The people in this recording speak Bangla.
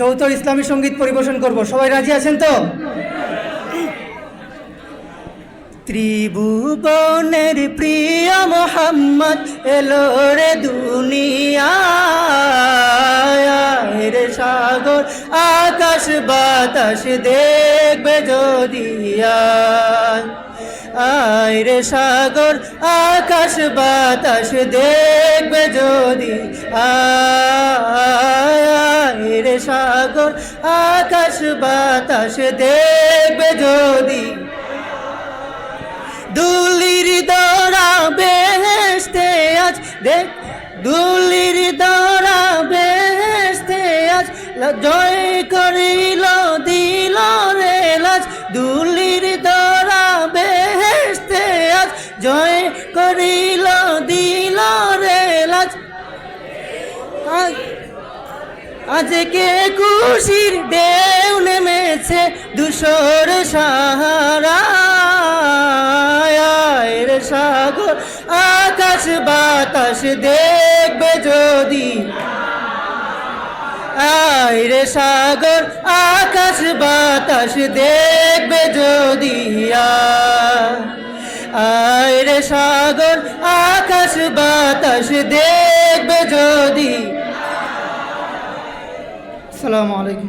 যৌথ ইসলামী সংগীত পরিবেশন করব। সবাই রাজি আছেন তো? ত্রিভুবনের প্রিয় মোহাম্মদ এলো রে দুনিয়ায়। রে সাগর, আকাশ, বাতাস দেখবে যদি আয়। রে সাগর, আকাশ, বাতাস দেখবে যদি সাগর আকাশ বাতাস দেখবে যদি। দুলির দরা বেহেস্তে আজ দেখ, দুলির দরা বেহেস্তে আজ জয় করিল, দিল রে লাজ। দুলির দরা বেহেস্তে আজ জয় করিল, দিল রে লাজ। আজ আজকে খুশির দুশোর সাহারা রে সাগর আকাশ বাতাস দেখবে যদি। আয় রে সাগর আকাশ বাতাস দেখবে যদি। আয়। আয় রে সাগর আকাশ বাতাস দেখবে যদি। আসসালামু আলাইকুম।